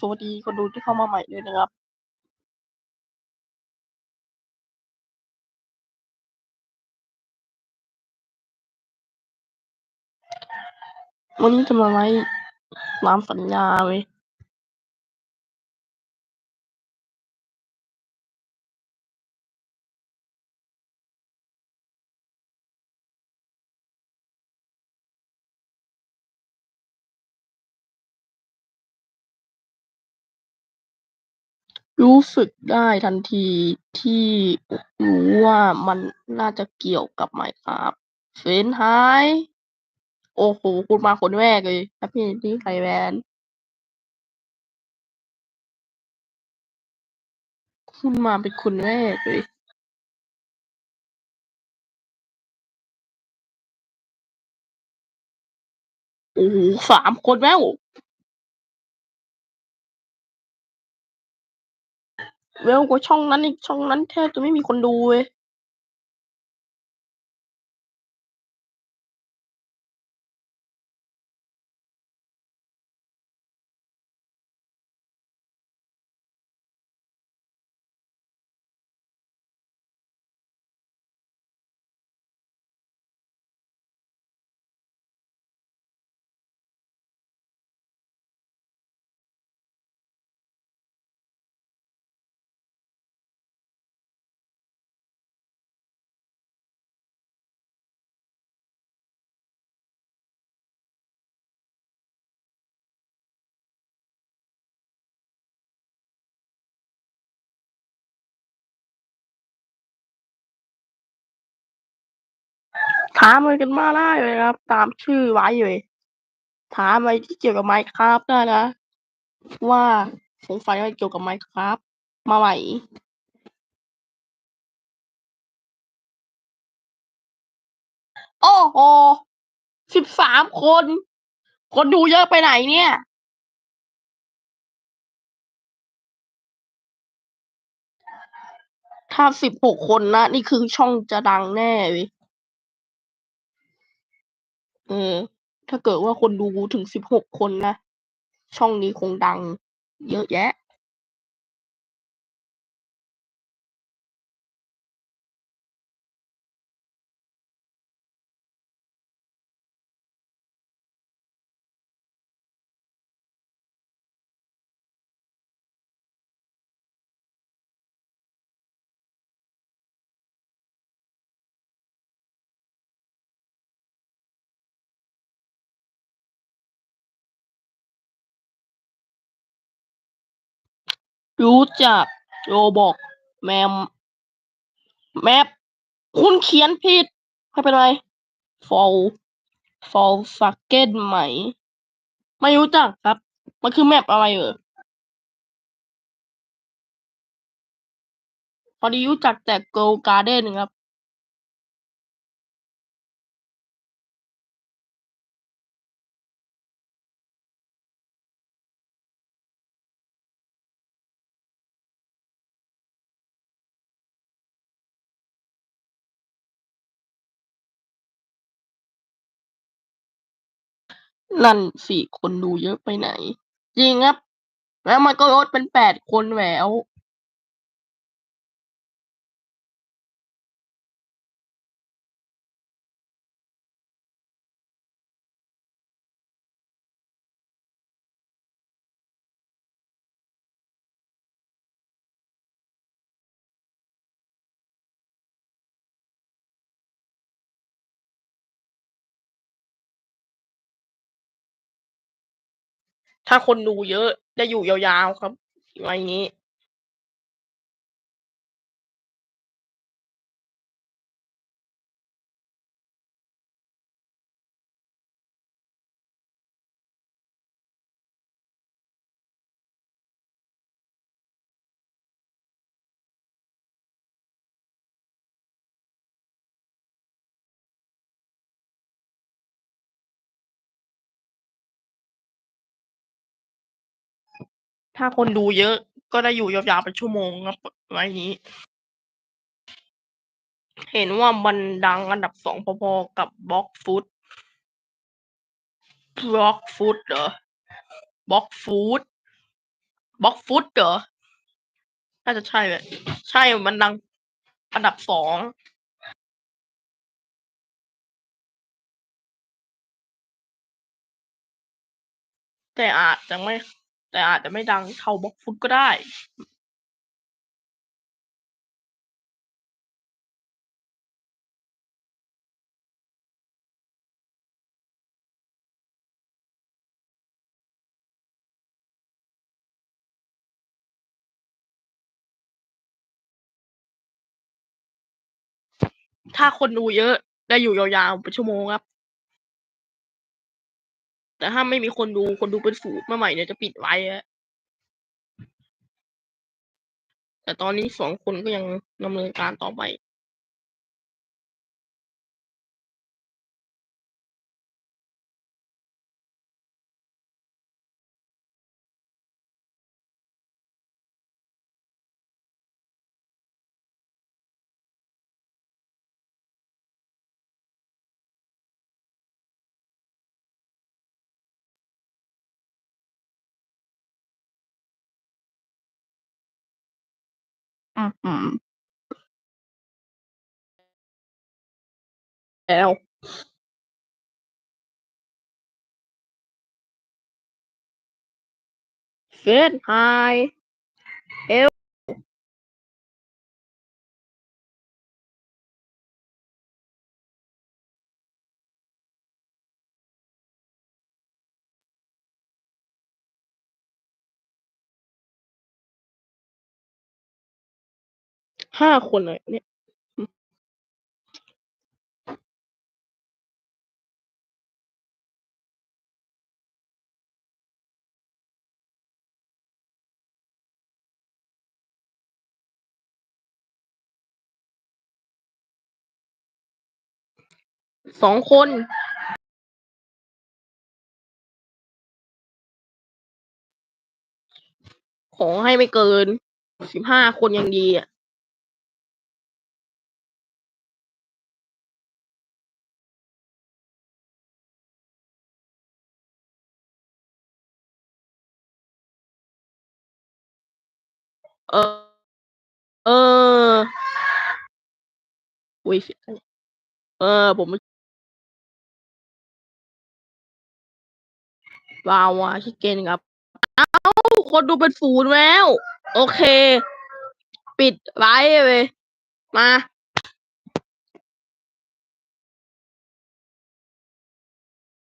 สวัสดีคนดูที่เข้ามาใหม่ด้วยนะครับวันนี้จะมาไลฟ์ตามสัญญาเว้ย รู้สึกได้ทันทีที่รู้ว่ามันน่าจะเกี่ยวกับ Minecraft เฟนไฮโอ้โห คุณมาคนแรกเลยแฮปปี้ที่ไทยแลนด์คุณมาเป็นคนแรกเลยโอ้โหสามคนแล้ว เวลกว่าช่องนั้นอีกช่องนั้นแทบจะไม่มีคนดูเว้ยามอะไรกันมาได้เลยครับ ตามชื่อไว้เลยถามอะไรที่เกี่ยวกับ Minecraft ได้นะ ว่าสงสัยอะไรเกี่ยวกับ Minecraft มาไหมโอ้โหสิบสามคน คนดูเยอะไปไหนเนี่ยถ้าสิบหกคนนะ นี่คือช่องจะดังแน่เลย เออ ถ้าเกิดว่าคนดูถึงสิบหกคนนะ ช่องนี้คงดังเยอะแยะ รู้จักโรบอกแมมแมปคุณเขียนผิด ไม่เป็นไรฟอลฟอลฟักเก้นไหม ไม่รู้จักครับ มันคือแมปอะไรเออพอดีรู้จักแต่ Go Garden ครับ นั่นสิ คนดูเยอะไปไหน จริงครับ แล้วมันก็ลดเป็นแปดคนแล้ว ถ้าคนดูเยอะจะอยู่ยาวๆครับไว้นี้ ถ้าคนดูเยอะก็ได้อยู่ยาวๆเป็นชั่วโมงครับไว้นี้ เห็นว่ามันดังอันดับสองพอๆกับบล็อกฟุตบล็อกฟุตเหรอบล็อกฟูดบล็อกฟุตเหรอ น่าจะใช่เลยใช่มันดังอันดับสองแต่อาจจะไม่ แต่อาจจะไม่ดังเท่าบล็อกฟุตก็ได้ถ้าคนดูเยอะ ได้อยู่ยาวๆเป็นชั่วโมงครับ แต่ถ้าไม่มีคนดูคนดูเป็นฝูงเมื่อใหม่เนี่ยจะปิดไว้อะแต่ตอนนี้สองคนก็ยังดำเนินการต่อไป อืมอืมแห้าคนเลยเนี่ยสองคนขอให้ไม่เกินสิบห้าคนยังดีอะ เออ เออ อุ้ยเสียงออ ผม วาวาชิเกนครับ เอ้า คนดูเป็นฝูนแล้ว โอเค ปิดไลฟ์เลย มา